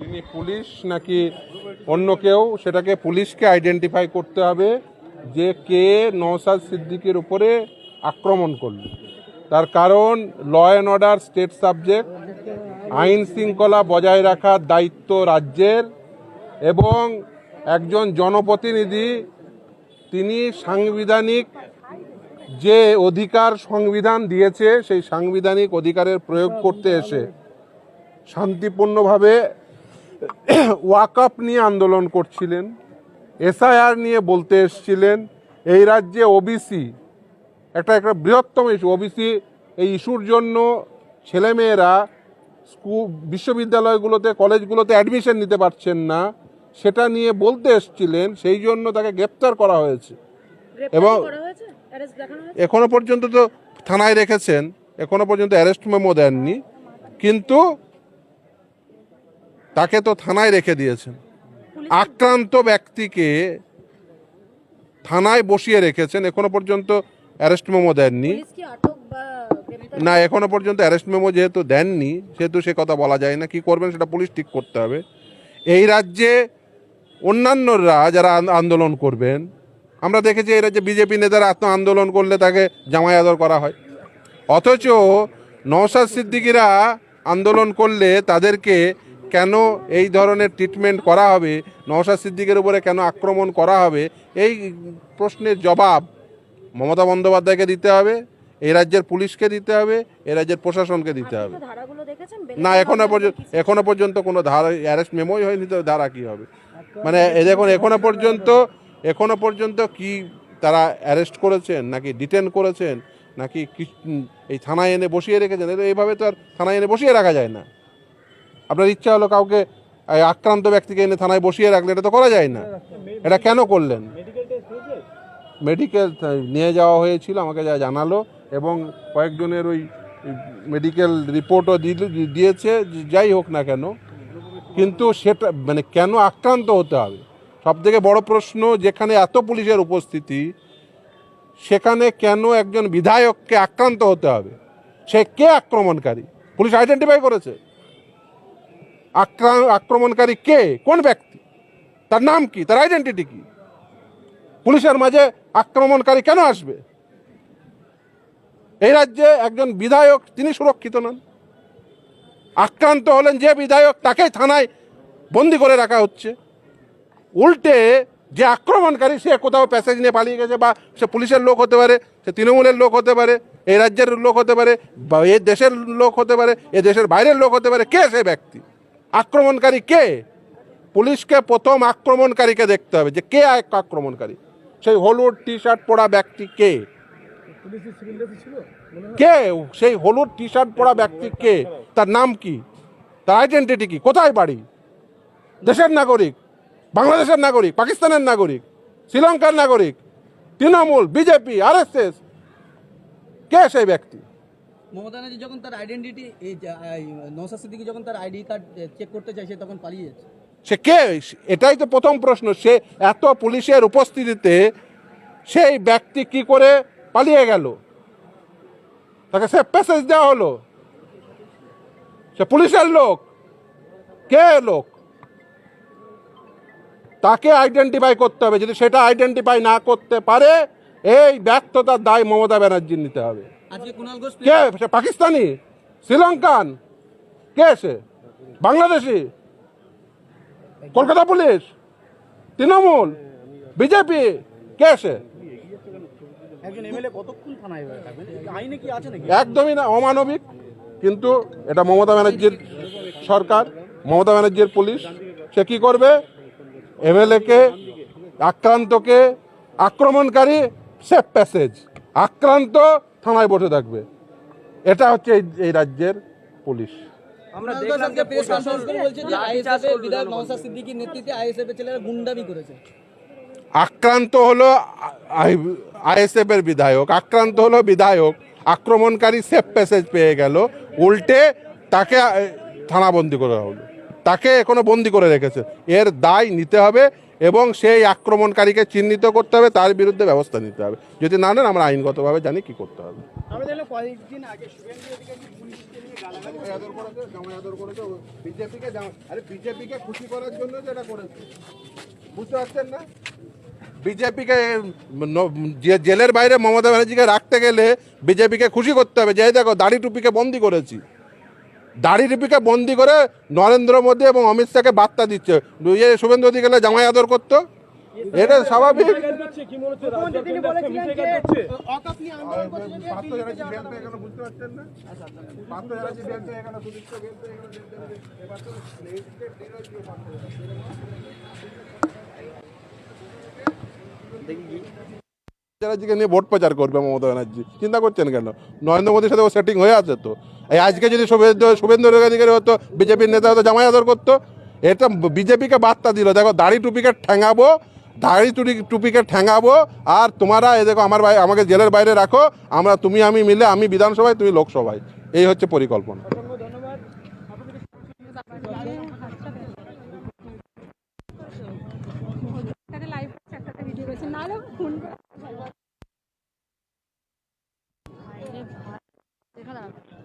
তিনি পুলিশ নাকি অন্য কেউ, সেটাকে পুলিশকে আইডেন্টিফাই করতে হবে যে কে নওসাদ সিদ্দিকের উপরে আক্রমণ করল। তার কারণ law and order state subject আইন শৃঙ্খলা বজায় রাখার দায়িত্ব রাজ্যের এবং একজন জনপ্রতিনিধি, তিনি সাংবিধানিক যে অধিকার সংবিধান দিয়েছে, সেই সাংবিধানিক অধিকারের প্রয়োগ করতে এসে শান্তিপূর্ণভাবে ওয়াকআপ নিয়ে আন্দোলন করছিলেন এসআইআর নিয়ে বলতে এসছিলেন এই রাজ্যে ওবিসি একটা একটা বৃহত্তম ইস্যু ওবিসি এই ইস্যুর জন্য ছেলেমেয়েরা স্কুল বিশ্ববিদ্যালয়গুলোতে কলেজগুলোতে অ্যাডমিশন নিতে পারছেন না সেটা নিয়ে বলতে এসছিলেন সেই জন্য তাকে গ্রেপ্তার করা হয়েছে। এবং এখনও পর্যন্ত তো থানায় রেখেছেন এখনও পর্যন্ত অ্যারেস্ট মেমো দেননি কিন্তু তাকে তো থানায় রেখে দিয়েছেন। আক্রান্ত ব্যক্তিকে থানায় বসিয়ে রেখেছেন। এখনও পর্যন্ত অ্যারেস্ট মেমো দেননি। না এখনও পর্যন্ত অ্যারেস্ট মেমো যেহেতু দেননি সেহেতু সে কথা বলা যায় না। কি করবেন সেটা পুলিশ ঠিক করতে হবে। এই রাজ্যে অন্যান্যরা যারা আন্দোলন করবেন আমরা দেখেছি এই রাজ্যে বিজেপি নেতারা আত্ম আন্দোলন করলে তাকে জামাই আদর করা হয়। অথচ নওশাদ সিদ্দিকিরা আন্দোলন করলে তাদেরকে কেন এই ধরনের ট্রিটমেন্ট করা হবে? নওশাদ সিদ্দিকের উপরে কেন আক্রমণ করা হবে? এই প্রশ্নের জবাব মমতা বন্দ্যোপাধ্যায়কে দিতে হবে এই রাজ্যের পুলিশকে দিতে হবে এই রাজ্যের প্রশাসনকে দিতে হবে। না এখনও পর্যন্ত এখনও পর্যন্ত কোনো ধারা অ্যারেস্ট মেমোই হয়নি তো ধারা কী হবে? মানে এ দেখুন এখনও পর্যন্ত এখনও পর্যন্ত কি তারা অ্যারেস্ট করেছেন? নাকি ডিটেন করেছেন? নাকি এই থানায় এনে বসিয়ে রেখেছেন? এইভাবে তো আর থানায় এনে বসিয়ে রাখা যায় না। আপনার ইচ্ছা হলো কাউকে আক্রান্ত ব্যক্তিকে এনে থানায় বসিয়ে রাখলে, এটা তো করা যায় না। এটা কেন করলেন? মেডিকেল নিয়ে যাওয়া হয়েছিল, আমাকে যা জানালো, এবং কয়েকজনের ওই মেডিকেল রিপোর্টও দিয়েছে, যাই হোক না কেন। কিন্তু সেটা মানে কেন আক্রান্ত হতে হবে? সব থেকে বড় প্রশ্ন, যেখানে এত পুলিশের উপস্থিতি, সেখানে কেন একজন বিধায়ককে আক্রান্ত হতে হবে? সে কে আক্রমণকারী? পুলিশ আইডেন্টিফাই করেছে। আক্রমণকারী কে? কোন ব্যক্তি? তার নাম কি? তার আইডেন্টিটি কি? পুলিশের মাঝে আক্রমণকারী কেন আসবে? এই রাজ্যে একজন বিধায়ক, তিনি সুরক্ষিত নন। আক্রান্ত হলেন যে বিধায়ক, তাকেই থানায় বন্দি করে রাখা হচ্ছে। উল্টে যে আক্রমণকারী, সে কোথাও প্যাসেজ নিয়ে পালিয়ে গেছে বা সে পুলিশের লোক হতে পারে, সে তৃণমূলের লোক হতে পারে, এই রাজ্যের লোক হতে পারে বা এ দেশের লোক হতে পারে, এ দেশের বাইরের লোক হতে পারে, কে সে ব্যক্তি? আক্রমণকারী কে? পুলিশকে প্রথম আক্রমণকারীকে দেখতে হবে যে কে এক আক্রমণকারী? সেই হলুদ টি শার্ট পরা ব্যক্তি কে? কে? সেই হলুদ টি শার্ট পরা ব্যক্তি কে? তার নাম কি? তার আইডেন্টিটি কি? কোথায় বাড়ি? দেশের নাগরিক? বাংলাদেশের নাগরিক? পাকিস্তানের নাগরিক? শ্রীলঙ্কার নাগরিক? Trinamool, BJP, RSS? কে সেই ব্যক্তি? মমতা ব্যানার্জি যখন তার আইডেন্টিটি এই এই, যখন তার আইডি কার্ড চেক করতে চাইছে তখন পালিয়ে যাচ্ছে। সে কে? এটাই তো প্রথম প্রশ্ন। সে এত পুলিশের উপস্থিতিতে সেই ব্যক্তি কি করে পালিয়ে গেল? তাকে সে প্যাসেজ দেওয়া হলো। সে পুলিশের লোক। কে লোক? তাকে আইডেন্টিফাই করতে হবে। যদি সেটা আইডেন্টিফাই না করতে পারে এই ব্যর্থতার দায় মমতা ব্যানার্জির নিতে হবে। কে? সে পাকিস্তানি? শ্রীলঙ্কান? কে সে? বাংলাদেশি? কলকাতা পুলিশ? তৃণমূল? বিজেপি? কে সে? একজন এমএলএ কতক্ষণ থানায় থাকবেন? আইনে কি আছে একদমই না অমানবিক। কিন্তু এটা মমতা ব্যানার্জির সরকার মমতা ব্যানার্জির পুলিশ। সে কি করবে? এমএলএকে আক্রান্তকে আক্রমণকারী সেফ প্যাসেজ। আক্রান্ত থানায় বসে থাকবে। এটা হচ্ছে এই- এই রাজ্যের পুলিশ। আমরা দেখলাম যে প্রেস কনফারেন্স করে বলছে যে আইএসএফ এর বিধায়ক নওশাদ সিদ্দিকীর নেতৃত্বে আইএসএফ এর ছেলেরা গুন্ডামি করেছে। আক্রান্ত হলো আইএসএফ এর বিধায়ক আক্রান্ত হলো বিধায়ক আক্রমণকারী সেফ প্যাসেজ পেয়ে গেল উল্টে তাকে আহ, থানাবন্দি করা হলো। তাকে এখনও বন্দি করে রেখেছে। এর দায় নিতে হবে এবং সেই আক্রমণকারীকে চিহ্নিত করতে হবে তার বিরুদ্ধে ব্যবস্থা নিতে হবে। যদি না নেন আমরা আইনগতভাবে জানি কি করতে হবে। বিজেপিকে আরে খুশি করার জন্য যেটা করেছে। বুঝতে পারছেন না? বিজেপিকে জেলের বাইরে মমতা ব্যানার্জিকে রাখতে গেলে বিজেপিকে খুশি করতে হবে যে দেখো দাড়ি টুপিকে বন্দি করেছি। দাড়ি টুপিকে বন্দি করে নরেন্দ্র মোদী এবং অমিত শাহকে বার্তা দিচ্ছে। ইয়ে শুভেন্দু অধিকারে জামাই আদর করতো। এটা স্বাভাবিক। ব্যানার্জিকে নিয়ে ভোট প্রচার করবে মমতা ব্যানার্জি। চিন্তা করছেন কেন? নরেন্দ্র মোদীর সাথে ও সেটিং হয়ে আছে তো। এই আজকে যদি শুভেন্দু শুভেন্দু অধিকারী হতো বিজেপির নেতা হতো জামাই আদর করতো। এটা বিজেপিকে বার্তা দিল, দেখো দাড়ি টুপিকে ঠেঙাবো, দাড়ি টুপি টুপিকে ঠ্যাঙাবো আর তোমরা এ দেখো আমার আমাকে জেলের বাইরে রাখো, আমরা, তুমি, আমি মিলে, আমি বিধানসভায়, তুমি লোকসভায়। এই হচ্ছে পরিকল্পনা একটা লাইভ একটা ভিডিও করেছে নাহলে ফোন দেখা দাঁড়াও